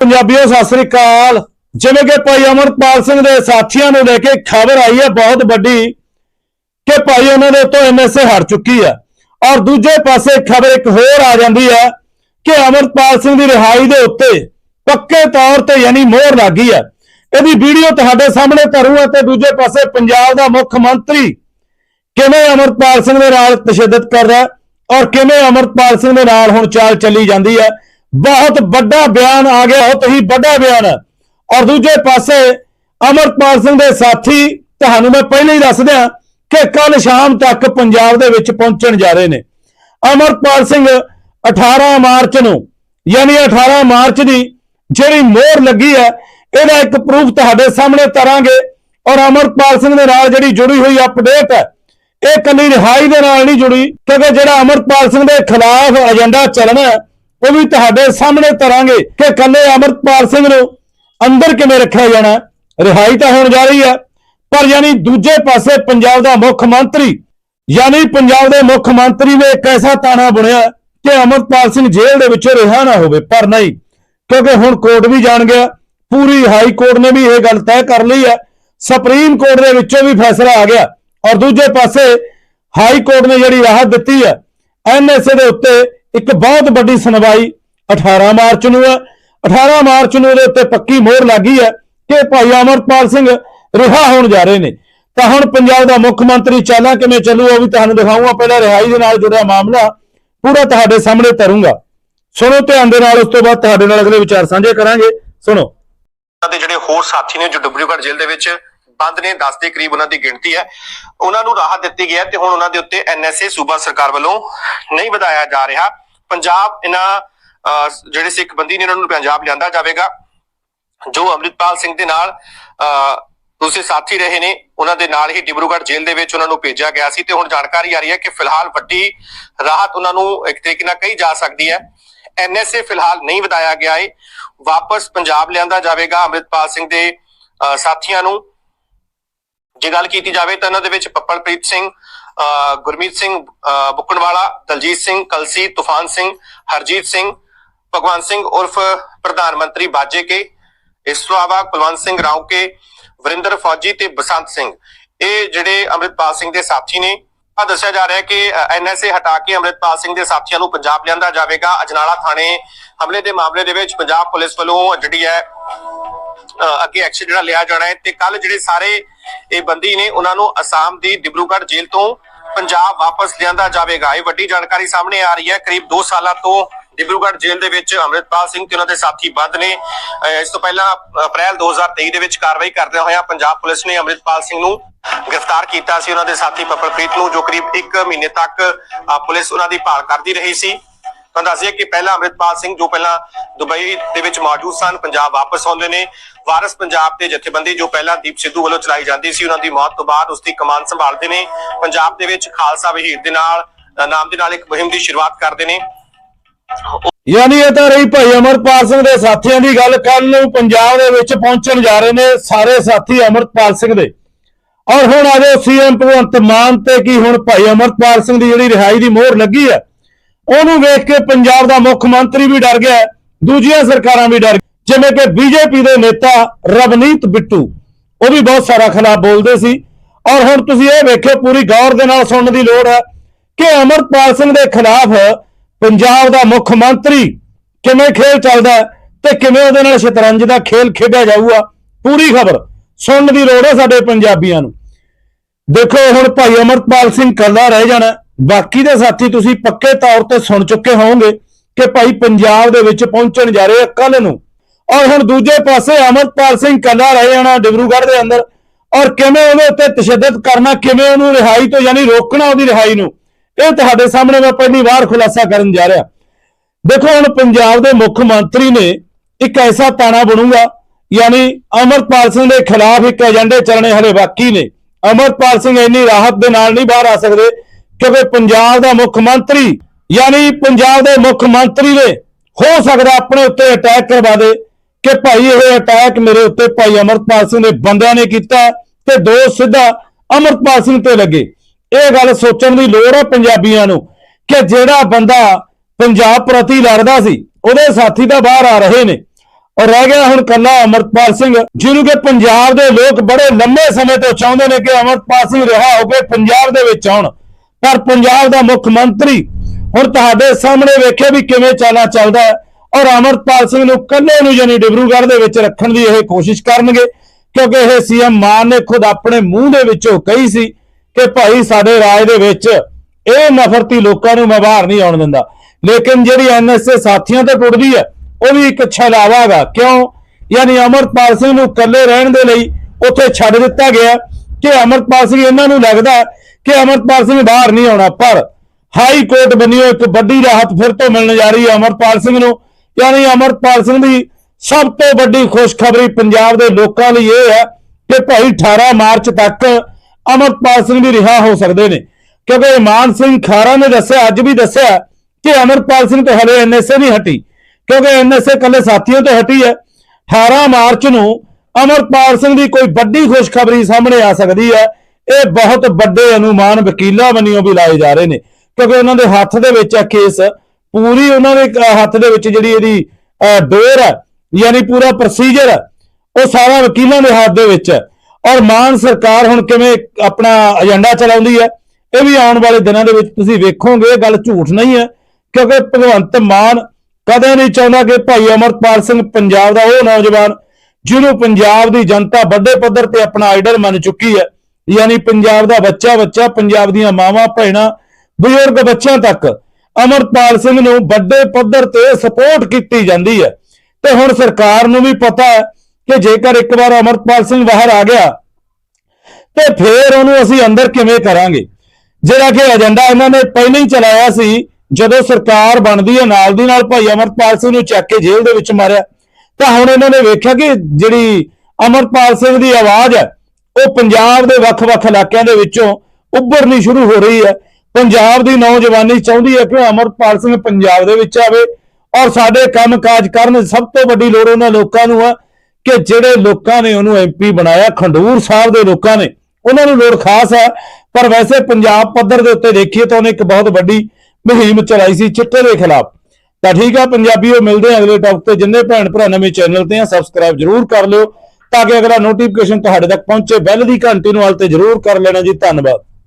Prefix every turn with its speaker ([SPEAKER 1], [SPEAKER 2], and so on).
[SPEAKER 1] ਪੰਜਾਬੀਓ, ਸਤਿ ਸ੍ਰੀ ਅਕਾਲ। ਜਿਵੇਂ ਕਿ ਭਾਈ ਅਮਰਪਾਲ ਸਿੰਘ ਦੇ ਸਾਥੀਆਂ ਨੂੰ ਲੈ ਕੇ ਖਬਰ ਆਈ ਹੈ, ਬਹੁਤ ਵੱਡੀ, ਕਿ ਭਾਈ ਉਹਨਾਂ ਦੇ ਉੱਤੋਂ ਐਨਐਸਏ ਹਟ ਚੁੱਕੀ ਹੈ। ਔਰ ਦੂਜੇ ਪਾਸੇ ਖਬਰ ਇੱਕ ਹੋਰ ਆ ਜਾਂਦੀ ਹੈ, ਕਿ ਅਮਰਪਾਲ ਸਿੰਘ ਦੀ ਰਿਹਾਈ ਦੇ ਉੱਤੇ ਪੱਕੇ ਤੌਰ ਤੇ ਯਾਨੀ ਮੋਹਰ ਲੱਗੀ ਹੈ। ਇਹਦੀ ਵੀਡੀਓ ਤੁਹਾਡੇ ਸਾਹਮਣੇ ਧਰੂਆ ਤੇ ਦੂਜੇ ਪਾਸੇ ਪੰਜਾਬ ਦਾ ਮੁੱਖ ਮੰਤਰੀ ਕਿਵੇਂ ਅਮਰਪਾਲ ਸਿੰਘ ਦੇ ਨਾਲ ਤਸ਼ੱਦਦ ਕਰ ਰਿਹਾ ਔਰ ਕਿਵੇਂ ਅਮਰਪਾਲ ਸਿੰਘ ਦੇ ਨਾਲ ਹੁਣ ਚਾਲ ਚੱਲੀ ਜਾਂਦੀ ਹੈ ਬਹੁਤ ਵੱਡਾ ਬਿਆਨ ਆ ਗਿਆ ਬਹੁਤ ਹੀ ਵੱਡਾ ਬਿਆਨ। ਹੈ ਔਰ ਦੂਜੇ ਪਾਸੇ ਅਮਰਪਾਲ ਸਿੰਘ ਦੇ ਸਾਥੀ ਤੁਹਾਨੂੰ ਮੈਂ ਪਹਿਲਾਂ ਹੀ ਦੱਸ ਦਿਆਂ ਕਿ ਕੱਲ ਸ਼ਾਮ ਤੱਕ ਪੰਜਾਬ ਦੇ ਵਿੱਚ ਪਹੁੰਚਣ ਜਾ ਰਹੇ ਨੇ। ਅਮਰਪਾਲ ਸਿੰਘ 18 ਮਾਰਚ ਨੂੰ ਯਾਨੀ 18 ਮਾਰਚ ਦੀ ਜਿਹੜੀ ਮੋਹਰ ਲੱਗੀ ਹੈ ਇਹਦਾ ਇੱਕ ਪ੍ਰੂਫ ਤੁਹਾਡੇ ਸਾਹਮਣੇ ਤਰਾਂਗੇ। ਔਰ ਅਮਰਪਾਲ ਸਿੰਘ ਦੇ ਨਾਲ ਜਿਹੜੀ ਜੁੜੀ ਹੋਈ ਅਪਡੇਟ ਹੈ ਇਹ ਕੱਲੀ ਰਿਹਾਈ ਦੇ ਨਾਲ ਨਹੀਂ ਜੁੜੀ ਕਿਉਂਕਿ ਜਿਹੜਾ ਅਮਰਪਾਲ ਸਿੰਘ ਦੇ ਖਿਲਾਫ ਏਜੰਡਾ ਚੱਲਣਾ ਹੈ, ਉਹ ਵੀ ਤੁਹਾਡੇ ਸਾਹਮਣੇ ਤਰਾਂਗੇ ਕਿ ਕੱਲੇ ਅਮਰਪਾਲ ਸਿੰਘ ਨੂੰ ਅੰਦਰ ਕਿਵੇਂ ਰੱਖਿਆ ਜਾਣਾ? ਰਿਹਾਈ ਤਾਂ ਹੋਣ ਜਾ ਰਹੀ ਹੈ, ਪਰ ਯਾਨੀ ਦੂਜੇ ਪਾਸੇ ਪੰਜਾਬ ਦਾ ਮੁੱਖ ਮੰਤਰੀ, ਯਾਨੀ ਪੰਜਾਬ ਦੇ ਮੁੱਖ ਮੰਤਰੀ ਨੇ ਇੱਕ ਐਸਾ ਤਾਣਾ ਬੁਣਿਆ ਕਿ ਅਮਰਪਾਲ ਸਿੰਘ ਜੇਲ੍ਹ ਦੇ ਵਿੱਚੋਂ ਰਿਹਾ ਨਾ ਹੋਵੇ, ਪਰ ਨਹੀਂ, ਕਿਉਂਕਿ ਹੁਣ ਕੋਰਟ ਵੀ ਜਾਣ ਗਿਆ, ਪੂਰੀ ਹਾਈ ਕੋਰਟ ਨੇ ਵੀ ਇਹ ਗੱਲ ਤੈਅ ਕਰ ਲਈ ਹੈ, ਸੁਪਰੀਮ ਕੋਰਟ ਦੇ ਵਿੱਚੋਂ ਵੀ ਫੈਸਲਾ ਆ ਗਿਆ, ਔਰ ਦੂਜੇ ਪਾਸੇ ਹਾਈ ਕੋਰਟ ਨੇ ਜਿਹੜੀ ਰਾਹਤ ਦਿੱਤੀ ਹੈ ਐਨਐਸਏ ਦੇ ਉੱਤੇ ਇੱਕ ਬਹੁਤ ਵੱਡੀ ਸੁਣਵਾਈ 18 ਮਾਰਚ ਨੂੰ ਹੈ। 18 ਮਾਰਚ ਨੂੰ ਇਹਦੇ ਉੱਤੇ ਪੱਕੀ ਮੋਹਰ ਲੱਗੀ ਹੈ ਕਿ ਭਾਈ ਅਮਰਪਾਲ ਸਿੰਘ ਰਿਹਾ ਹੋਣ ਜਾ ਰਹੇ ਨੇ। ਤਾਂ ਹੁਣ ਪੰਜਾਬ ਦਾ ਮੁੱਖ ਮੰਤਰੀ ਚਾਲਾਂ ਕਿਵੇਂ ਚੱਲੂ ਉਹ ਵੀ ਤੁਹਾਨੂੰ ਦਿਖਾਊਂਗਾ ਪਹਿਲਾਂ ਰਿਹਾਈ ਦੇ ਨਾਲ ਜੁੜਿਆ ਮਾਮਲਾ, ਪੂਰਾ ਤੁਹਾਡੇ ਸਾਹਮਣੇ ਤਰੂੰਗਾ। ਸੁਣੋ ਧਿਆਨ ਦੇ ਨਾਲ, ਉਸ ਤੋਂ ਬਾਅਦ ਤੁਹਾਡੇ ਨਾਲ ਅਗਲੇ ਵਿਚਾਰ ਸਾਂਝੇ ਕਰਾਂਗੇ। ਸੁਣੋ।
[SPEAKER 2] ਉਹਨਾਂ ਦੇ ਜਿਹੜੇ ਹੋਰ ਸਾਥੀ ਨੇ ਜੋ ਡਿਬਰੂਗੜ੍ਹ ਜੇਲ੍ਹ ਦੇ ਵਿੱਚ ਬੰਦ ਨੇ 10 ਦੇ ਕਰੀਬ ਉਹਨਾਂ ਦੀ ਗਿਣਤੀ ਹੈ। ਉਹਨਾਂ ਨੂੰ ਰਾਹਤ ਦਿੱਤੀ ਗਈ ਹੈ ਤੇ ਹੁਣ ਉਹਨਾਂ ਦੇ ਉੱਤੇ ਐਨਐਸਏ ਸੂਬਾ ਸਰਕਾਰ ਵੱਲੋਂ ਨਹੀਂ ਵਧਾਇਆ ਜਾ ਰਿਹਾ। ਪੰਜਾਬ ਇਹਨਾਂ ਜਿਹੜੇ ਸਿੱਖ ਬੰਦੀ ਨੇ ਉਹਨਾਂ ਨੂੰ ਪੰਜਾਬ ਲਿਆਂਦਾ ਜਾਵੇਗਾ। ਜੋ ਅੰਮ੍ਰਿਤਪਾਲ ਸਿੰਘ ਦੇ ਨਾਲ ਅਹ, ਦੂਸਰੇ ਸਾਥੀ ਰਹੇ ਨੇ ਉਹਨਾਂ ਦੇ ਨਾਲ ਹੀ ਡਿਬਰੂਗੜ੍ਹ ਜੇਲ੍ਹ ਦੇ ਵਿੱਚ ਉਹਨਾਂ ਨੂੰ ਭੇਜਿਆ ਗਿਆ ਸੀ ਤੇ ਹੁਣ ਜਾਣਕਾਰੀ ਆ ਰਹੀ ਹੈ ਕਿ ਫਿਲਹਾਲ ਵੱਡੀ ਰਾਹਤ ਉਹਨਾਂ ਨੂੰ ਇੱਕ ਤਰੀਕੇ ਨਾਲ ਕਹੀ ਜਾ ਸਕਦੀ ਹੈ। ਐਨਐਸਏ ਫਿਲਹਾਲ ਨਹੀਂ ਵਧਾਇਆ ਗਿਆ ਹੈ ਵਾਪਸ ਪੰਜਾਬ ਲਿਆਂਦਾ ਜਾਵੇਗਾ ਅੰਮ੍ਰਿਤਪਾਲ ਸਿੰਘ ਦੇ ਅਹ, ਸਾਥੀਆਂ ਨੂੰ। ਜੇ ਗੱਲ ਕੀਤੀ ਜਾਵੇ ਤਾਂ ਇਹਨਾਂ ਦੇ ਵਿੱਚ ਪੱਪਲਪ੍ਰੀਤ ਸਿੰਘ ਗੁਰਮੀਤ ਸਿੰਘ ਬੁੱਕਣਵਾਲਾ, ਦਲਜੀਤ ਸਿੰਘ, ਕਲਸੀ, ਤੂਫਾਨ ਸਿੰਘ, ਹਰਜੀਤ ਸਿੰਘ, ਭਗਵੰਤ ਸਿੰਘ ਉਰਫ ਪ੍ਰਧਾਨ ਮੰਤਰੀ ਬਾਜੇ ਕੇ, ਇਸ ਤੋਂ ਇਲਾਵਾ ਕੁਲਵੰਤ ਸਿੰਘ ਰਾਉਕੇ ਵਰਿੰਦਰ ਫੌਜੀ ਤੇ ਬਸੰਤ ਸਿੰਘ। ਇਹ ਜਿਹੜੇ ਅੰਮ੍ਰਿਤਪਾਲ ਸਿੰਘ ਦੇ ਸਾਥੀ ਨੇ ਆ ਦੱਸਿਆ ਜਾ ਰਿਹਾ ਹੈ ਕਿ ਐਨਐਸਏ ਹਟਾ ਕੇ ਅੰਮ੍ਰਿਤਪਾਲ ਸਿੰਘ ਦੇ ਸਾਥੀਆਂ ਨੂੰ ਪੰਜਾਬ ਲਿਆਂਦਾ ਜਾਵੇਗਾ। ਅਜਨਾਲਾ ਥਾਣੇ ਹਮਲੇ ਦੇ ਮਾਮਲੇ ਦੇ ਵਿੱਚ ਪੰਜਾਬ ਪੁਲਿਸ ਵੱਲੋਂ ਜਿਹੜੀ ਹੈ ਅੱਗੇ ਐਕਸ਼ਨ ਜਿਹੜਾ ਲਿਆ ਜਾਣਾ ਹੈ ਤੇ ਕੱਲ ਜਿਹੜੇ ਸਾਰੇ ਇਹ ਬੰਦੀ ਨੇ ਉਹਨਾਂ ਨੂੰ ਅਸਾਮ ਦੀ ਡਿਬਰੂਗੜ੍ਹ ਜੇਲ੍ਹ ਤੋਂ ਪੰਜਾਬ ਵਾਪਸ ਲਿਆਂਦਾ ਜਾਵੇਗਾ। ਇਹ ਵੱਡੀ ਜਾਣਕਾਰੀ ਸਾਹਮਣੇ ਆ ਰਹੀ ਹੈ। ਕਰੀਬ 2 ਸਾਲਾਂ ਤੋਂ ਡਿਬਰੂਗੜ੍ਹ ਜੇਲ੍ਹ ਦੇ ਵਿੱਚ ਅੰਮ੍ਰਿਤਪਾਲ ਸਿੰਘ ਤੇ ਉਹਨਾਂ ਦੇ ਸਾਥੀ ਬੰਦ ਨੇ। ਇਸ ਤੋਂ ਪਹਿਲਾਂ ਅਪ੍ਰੈਲ 2023 ਦੇ ਵਿੱਚ ਕਾਰਵਾਈ ਕਰਦਿਆਂ ਹੋਇਆ ਪੰਜਾਬ ਪੁਲਿਸ ਨੇ ਅੰਮ੍ਰਿਤਪਾਲ ਸਿੰਘ ਨੂੰ ਗ੍ਰਿਫਤਾਰ ਕੀਤਾ ਸੀ। ਉਹਨਾਂ ਦੇ ਸਾਥੀ ਪਪਲਪ੍ਰੀਤ ਨੂੰ ਜੋ ਕਰੀਬ 1 ਮਹੀਨੇ ਤੱਕ ਪੁਲਿਸ ਉਹਨਾਂ ਦੀ ਭਾਲ ਕਰਦੀ ਰਹੀ ਸੀ। ਤੁਹਾਨੂੰ ਦੱਸਿਆ ਕਿ ਪਹਿਲਾਂ ਅੰਮ੍ਰਿਤਪਾਲ ਸਿੰਘ ਜੋ ਪਹਿਲਾਂ ਦੁਬਈ ਦੇ ਵਿੱਚ ਮੌਜੂਦ ਸਨ, ਪੰਜਾਬ ਵਾਪਸ ਆਉਂਦੇ ਨੇ। ਵਾਰਸ ਪੰਜਾਬ ਦੇ ਜਥੇਬੰਦੀ ਜੋ ਪਹਿਲਾਂ ਦੀਪ ਸਿੱਧੂ ਵੱਲੋਂ ਚਲਾਈ ਜਾਂਦੀ ਸੀ, ਉਹਨਾਂ ਦੀ ਮੌਤ ਤੋਂ ਬਾਅਦ ਉਸ ਦੀ ਕਮਾਨ ਸੰਭਾਲਦੇ ਨੇ। ਪੰਜਾਬ ਦੇ ਵਿੱਚ ਖਾਲਸਾ ਵਹੀਰ ਦੇ ਨਾਲ ਨਾਮ ਦੇ ਨਾਲ ਇੱਕ ਮੁਹਿੰਮ ਦੀ ਸ਼ੁਰੂਆਤ ਕਰਦੇ ਨੇ।
[SPEAKER 1] ਯਾਨੀ ਇਹ ਤਾਂ ਰਹੀ ਭਾਈ ਅਮਰਪਾਲ ਸਿੰਘ ਦੇ ਸਾਥੀਆਂ ਦੀ ਗੱਲ। ਕੱਲ ਨੂੰ ਪੰਜਾਬ ਦੇ ਵਿੱਚ ਪਹੁੰਚਣ ਜਾ ਰਹੇ ਨੇ ਸਾਰੇ ਸਾਥੀ ਅਮਰਪਾਲ ਸਿੰਘ ਦੇ। ਔਰ ਹੁਣ ਆਜੋ ਸੀਐਮ ਭਗਵੰਤ ਮਾਨ ਤੇ ਕੀ ਹੁਣ ਭਾਈ ਅਮਰਪਾਲ ਸਿੰਘ ਦੀ ਜਿਹੜੀ ਰਿਹਾਈ ਦੀ ਮੋਹਰ ਲੱਗੀ ਹੈ ਉਹਨੂੰ ਵੇਖ ਕੇ ਪੰਜਾਬ ਦਾ ਮੁੱਖ ਮੰਤਰੀ ਵੀ ਡਰ ਗਿਆ, ਦੂਜੀਆਂ ਸਰਕਾਰਾਂ ਵੀ ਡਰ ਜਿਵੇਂ ਕਿ ਬੀਜੇਪੀ ਦੇ ਨੇਤਾ ਰਵਨੀਤ ਬਿੱਟੂ, ਉਹ ਵੀ ਬਹੁਤ ਸਾਰਾ ਖਿਲਾਫ ਬੋਲਦੇ ਸੀ। ਔਰ ਹੁਣ ਤੁਸੀਂ ਇਹ ਵੇਖਿਓ, ਪੂਰੀ ਗੌਰ ਦੇ ਨਾਲ ਸੁਣਨ ਦੀ ਲੋੜ ਹੈ ਕਿ ਅਮਰਪਾਲ ਸਿੰਘ ਦੇ ਖਿਲਾਫ ਪੰਜਾਬ ਦਾ ਮੁੱਖ ਮੰਤਰੀ ਕਿਵੇਂ ਖੇਲ ਚੱਲਦਾ ਤੇ ਕਿਵੇਂ ਉਹਦੇ ਨਾਲ ਸ਼ਤਰੰਜ ਦਾ ਖੇਲ ਖੇਡਿਆ ਜਾਊਗਾ, ਪੂਰੀ ਖਬਰ ਸੁਣਨ ਦੀ ਲੋੜ ਹੈ ਸਾਡੇ ਪੰਜਾਬੀਆਂ ਨੂੰ। ਦੇਖੋ, ਹੁਣ ਭਾਈ ਅਮਰਪਾਲ ਸਿੰਘ ਕੱਲਾ ਰਹਿ ਜਾਣਾ ਬਾਕੀ ਦੇ ਸਾਥੀ ਤੁਸੀਂ ਪੱਕੇ ਤੌਰ ਤੇ ਸੁਣ ਚੁੱਕੇ ਹੋਵੋਗੇ ਕਿ ਭਾਈ ਪੰਜਾਬ ਦੇ ਵਿੱਚ ਪਹੁੰਚਣ ਜਾ ਰਹੇ ਆ ਕੱਲ ਨੂੰ। ਔਰ ਹੁਣ ਦੂਜੇ ਪਾਸੇ ਅਮਰਪਾਲ ਸਿੰਘ ਕੱਲਾ ਰਹਿ ਜਾਣਾ ਡਿਬਰੂਗੜ੍ਹ ਦੇ ਅੰਦਰ। ਔਰ ਕਿਵੇਂ ਉਹਦੇ ਉੱਤੇ ਤਸ਼ੱਦਦ ਕਰਨਾ, ਕਿਵੇਂ ਉਹਨੂੰ ਰਿਹਾਈ ਤੋਂ ਯਾਨੀ ਰੋਕਣਾ ਉਹਦੀ ਰਿਹਾਈ ਨੂੰ, ਇਹ ਤੁਹਾਡੇ ਸਾਹਮਣੇ ਮੈਂ ਪਹਿਲੀ ਵਾਰ ਖੁਲਾਸਾ ਕਰਨ ਜਾ ਰਿਹਾ। ਦੇਖੋ, ਹੁਣ ਪੰਜਾਬ ਦੇ ਮੁੱਖ ਮੰਤਰੀ ਨੇ ਇੱਕ ਐਸਾ ਤਾਣਾ ਬਣੂਗਾ, ਯਾਨੀ ਅਮਰਪਾਲ ਸਿੰਘ ਦੇ ਖਿਲਾਫ ਇੱਕ ਏਜੰਡੇ ਚੱਲਣੇ ਹਲੇ ਬਾਕੀ ਨੇ। ਅਮਰਪਾਲ ਸਿੰਘ ਇੰਨੀ ਰਾਹਤ ਦੇ ਨਾਲ ਨਹੀਂ ਬਾਹਰ ਆ ਸਕਦੇ। ਕਿਉਂਕਿ ਪੰਜਾਬ ਦਾ ਮੁੱਖ ਮੰਤਰੀ, ਯਾਨੀ ਪੰਜਾਬ ਦੇ ਮੁੱਖ ਮੰਤਰੀ ਨੇ ਹੋ ਸਕਦਾ ਆਪਣੇ ਉੱਤੇ ਅਟੈਕ ਕਰਵਾ ਦੇ ਕਿ ਭਾਈ ਇਹ ਅਟੈਕ ਮੇਰੇ ਉੱਤੇ ਭਾਈ ਅਮਰਪਾਲ ਸਿੰਘ ਦੇ ਬੰਦਿਆਂ ਨੇ ਕੀਤਾ ਤੇ ਦੋ ਸਿੱਧਾ ਅਮਰਪਾਲ ਸਿੰਘ ਤੇ ਲੱਗੇ। ਇਹ ਗੱਲ ਸੋਚਣ ਦੀ ਲੋੜ ਹੈ ਪੰਜਾਬੀਆਂ ਨੂੰ ਕਿ ਜਿਹੜਾ ਬੰਦਾ ਪੰਜਾਬ ਪ੍ਰਤੀ ਲੜਦਾ ਸੀ, ਉਹਦੇ ਸਾਥੀ ਤਾਂ ਬਾਹਰ ਆ ਰਹੇ ਨੇ। ਔਰ ਰਹਿ ਗਿਆ ਹੁਣ ਕੱਲਾ ਅਮਰਪਾਲ ਸਿੰਘ, ਜਿਹਨੂੰ ਕਿ ਪੰਜਾਬ ਦੇ ਲੋਕ ਬੜੇ ਲੰਮੇ ਸਮੇਂ ਤੋਂ ਚਾਹੁੰਦੇ ਨੇ ਕਿ ਅਮਰਪਾਲ ਸਿੰਘ ਰਿਹਾ ਹੋ ਕੇ ਪੰਜਾਬ ਦੇ ਵਿੱਚ ਆਉਣ। ਪਰ ਪੰਜਾਬ ਦਾ ਮੁੱਖ ਮੰਤਰੀ ਹੁਣ ਤੁਹਾਡੇ ਸਾਹਮਣੇ ਵੇਖਿਆ ਵੀ ਕਿਵੇਂ ਚਾਲਾ ਚੱਲਦਾ ਹੈ ਔਰ ਅਮਰਪਾਲ ਸਿੰਘ ਨੂੰ ਕੱਲੇ ਨੂੰ ਯਾਨੀ ਡਿਬਰੂਗੜ੍ਹ ਦੇ ਵਿੱਚ ਰੱਖਣ ਦੀ ਇਹ ਕੋਸ਼ਿਸ਼ ਕਰਨਗੇ, ਕਿਉਂਕਿ ਇਹ ਸੀਐਮ ਮਾਨ ਨੇ ਖੁਦ ਆਪਣੇ ਮੂੰਹ ਦੇ ਵਿੱਚੋਂ ਕਹੀ ਸੀ ਕਿ ਭਾਈ ਸਾਡੇ ਰਾਜ ਦੇ ਵਿੱਚ ਇਹ ਨਫ਼ਰਤੀ ਲੋਕਾਂ ਨੂੰ ਮੈਂ ਬਾਹਰ ਨਹੀਂ ਆਉਣ ਦਿੰਦਾ। ਲੇਕਿਨ ਜਿਹੜੀ ਐਨਐਸਏ ਸਾਥੀਆਂ ਤੋਂ ਟੁੱਟਦੀ ਹੈ, ਉਹ ਵੀ ਇੱਕ ਛਲਾਵਾ ਹੈਗਾ ਕਿਉਂ? ਯਾਨੀ ਅਮਰਪਾਲ ਸਿੰਘ ਨੂੰ ਇਕੱਲੇ ਰਹਿਣ ਦੇ ਲਈ ਉੱਥੇ ਛੱਡ ਦਿੱਤਾ ਗਿਆ ਕਿ ਅਮਰਪਾਲ ਸਿੰਘ ਇਹਨਾਂ ਨੂੰ ਲੱਗਦਾ ਕਿ ਅਮਰਪਾਲ ਸਿੰਘ ਬਾਹਰ ਨਹੀਂ ਆਉਣਾ, ਪਰ ਹਾਈ ਕੋਰਟ ਬਣੀਓ ਇੱਕ ਵੱਡੀ ਰਾਹਤ ਫਿਰ ਤੋਂ ਮਿਲਣ ਜਾ ਰਹੀ ਹੈ ਅਮਰਪਾਲ ਸਿੰਘ ਨੂੰ। ਯਾਨੀ ਅਮਰਪਾਲ ਸਿੰਘ ਦੀ ਸਭ ਤੋਂ ਵੱਡੀ ਖੁਸ਼ਖਬਰੀ ਪੰਜਾਬ ਦੇ ਲੋਕਾਂ ਲਈ ਇਹ ਹੈ ਕਿ ਭਾਈ 18 ਮਾਰਚ ਤੱਕ ਅਮਰਪਾਲ ਸਿੰਘ ਵੀ ਰਿਹਾ ਹੋ ਸਕਦੇ ਨੇ। ਕਿਉਂਕਿ ਇਮਾਨ ਸਿੰਘ ਖਾਰਾ ਨੇ ਦੱਸਿਆ, ਅੱਜ ਵੀ ਦੱਸਿਆ ਕਿ ਅਮਰਪਾਲ ਸਿੰਘ ਤੋਂ ਹਲੇ ਐਨਐਸਏ ਨਹੀਂ ਹਟੀ। ਕਿਉਂਕਿ ਐਨਐਸਏ ਕੱਲੇ ਸਾਥੀਆਂ ਤੋਂ ਹਟੀ ਹੈ। 18 ਮਾਰਚ ਨੂੰ ਅਮਰਪਾਲ ਸਿੰਘ ਦੀ ਕੋਈ ਵੱਡੀ ਖੁਸ਼ਖਬਰੀ ਸਾਹਮਣੇ ਆ ਸਕਦੀ ਹੈ। ਇਹ ਬਹੁਤ ਵੱਡੇ ਅਨੁਮਾਨ ਵਕੀਲਾਂ ਵੱਲੋਂ ਵੀ ਲਾਏ ਜਾ ਰਹੇ ਨੇ ਕਿਉਂਕਿ ਉਹਨਾਂ ਦੇ ਹੱਥ ਦੇ ਵਿੱਚ ਹੈ ਕੇਸ ਪੂਰੀ ਉਹਨਾਂ ਦੇ ਹੱਥ ਦੇ ਵਿੱਚ ਜਿਹੜੀ ਇਹਦੀ ਅਹ, ਡੋਰ ਹੈ ਯਾਨੀ ਪੂਰਾ ਪ੍ਰੋਸੀਜਰ ਹੈ ਉਹ ਸਾਰਾ ਵਕੀਲਾਂ ਦੇ ਹੱਥ ਦੇ ਵਿੱਚ ਹੈ। ਔਰ ਮਾਨ ਸਰਕਾਰ ਹੁਣ ਕਿਵੇਂ ਆਪਣਾ ਏਜੰਡਾ ਚਲਾਉਂਦੀ ਹੈ ਇਹ ਵੀ ਆਉਣ ਵਾਲੇ ਦਿਨਾਂ ਦੇ ਵਿੱਚ ਤੁਸੀਂ ਵੇਖੋਗੇ ਇਹ ਗੱਲ ਝੂਠ ਨਹੀਂ ਹੈ ਕਿਉਂਕਿ ਭਗਵੰਤ ਮਾਨ ਕਦੇ ਨਹੀਂ ਚਾਹੁੰਦਾ ਕਿ ਭਾਈ ਅਮਰਪਾਲ ਸਿੰਘ ਪੰਜਾਬ ਦਾ ਉਹ ਨੌਜਵਾਨ ਜਿਹਨੂੰ ਪੰਜਾਬ ਦੀ ਜਨਤਾ ਵੱਡੇ ਪੱਧਰ ਤੇ ਆਪਣਾ ਆਈਡਲ ਮੰਨ ਚੁੱਕੀ ਹੈ ਯਾਨੀ ਪੰਜਾਬ ਦਾ ਬੱਚਾ ਬੱਚਾ, ਪੰਜਾਬ ਦੀਆਂ ਮਾਵਾਂ, ਭੈਣਾਂ, ਬਜ਼ੁਰਗ ਬੱਚਿਆਂ ਤੱਕ ਅਮਰਪਾਲ ਸਿੰਘ ਨੂੰ ਵੱਡੇ ਪੱਧਰ ਤੇ ਸਪੋਰਟ ਕੀਤੀ ਜਾਂਦੀ ਹੈ। ਤੇ ਹੁਣ ਸਰਕਾਰ ਨੂੰ ਵੀ ਪਤਾ ਹੈ ਕਿ ਜੇਕਰ ਇੱਕ ਵਾਰ ਅਮਰਪਾਲ ਸਿੰਘ ਬਾਹਰ ਆ ਗਿਆ, ਤੇ ਫੇਰ ਉਹਨੂੰ ਅਸੀਂ ਅੰਦਰ ਕਿਵੇਂ ਕਰਾਂਗੇ? ਜਿਹੜਾ ਕਿ ਏਜੰਡਾ ਇਹਨਾਂ ਨੇ ਪਹਿਲਾਂ ਹੀ ਚਲਾਇਆ ਸੀ, ਜਦੋਂ ਸਰਕਾਰ ਬਣਦੀ ਹੈ, ਨਾਲ ਦੀ ਨਾਲ ਭਾਈ ਅਮਰਪਾਲ ਸਿੰਘ ਨੂੰ ਚੱਕ ਕੇ ਜੇਲ੍ਹ ਦੇ ਵਿੱਚ ਮਾਰਿਆ। ਤਾਂ ਹੁਣ ਇਹਨਾਂ ਨੇ ਵੇਖਿਆ ਕਿ ਜਿਹੜੀ ਅਮਰਪਾਲ ਸਿੰਘ ਦੀ ਆਵਾਜ਼ ਹੈ ਉਹ ਪੰਜਾਬ ਦੇ ਵੱਖ-ਵੱਖ ਇਲਾਕਿਆਂ ਦੇ ਵਿੱਚੋਂ ਉੱਭਰਨੀ ਸ਼ੁਰੂ ਹੋ ਰਹੀ ਹੈ। ਪੰਜਾਬ ਦੀ ਨੌਜਵਾਨੀ ਚਾਹੁੰਦੀ ਹੈ ਕਿ ਅਮਰਪਾਲ ਸਿੰਘ ਪੰਜਾਬ ਦੇ ਵਿੱਚ ਆਵੇ ਔਰ ਸਾਡੇ ਕੰਮਕਾਜ ਕਰਨ ਸਭ ਤੋਂ ਵੱਡੀ ਲੋੜ ਉਹਨਾਂ ਲੋਕਾਂ ਨੂੰ ਆ ਕਿ ਜਿਹੜੇ ਲੋਕਾਂ ਨੇ ਉਹਨੂੰ ਐਮਪੀ ਬਣਾਇਆ, ਖੰਡੂਰ ਸਾਹਿਬ ਦੇ ਲੋਕਾਂ ਨੇ। ਉਹਨਾਂ ਨੂੰ ਲੋੜ ਖਾਸ ਹੈ, ਪਰ ਵੈਸੇ ਪੰਜਾਬ ਪੱਧਰ ਦੇ ਉੱਤੇ ਦੇਖੀਏ ਤਾਂ ਉਹਨੇ ਇੱਕ ਬਹੁਤ ਵੱਡੀ ਮੁਹਿੰਮ ਚਲਾਈ ਸੀ ਚਿੱਟੇ ਦੇ ਖਿਲਾਫ। ਤਾਂ ਠੀਕ ਆ, ਪੰਜਾਬੀਓ, ਮਿਲਦੇ ਆ ਅਗਲੇ ਟੌਪ ਤੇ। ਜਿੰਨੇ ਭੈਣ ਭਰਾ ਨਵੇਂ ਚੈਨਲ ਤੇ ਆ ਸਬਸਕ੍ਰਾਈਬ ਜਰੂਰ ਕਰ ਲਿਓ। ਤਾਂ ਕਿ ਅਗਲਾ ਨੋਟੀਫਿਕੇਸ਼ਨ ਤੁਹਾਡੇ ਤੱਕ ਪਹੁੰਚੇ। ਬੈਲ ਦੀ ਘੰਟੀ ਨੂੰ ਹਾਲ ਤੇ ਜਰੂਰ ਕਰ ਲੈਣਾ ਜੀ। ਧੰਨਵਾਦ।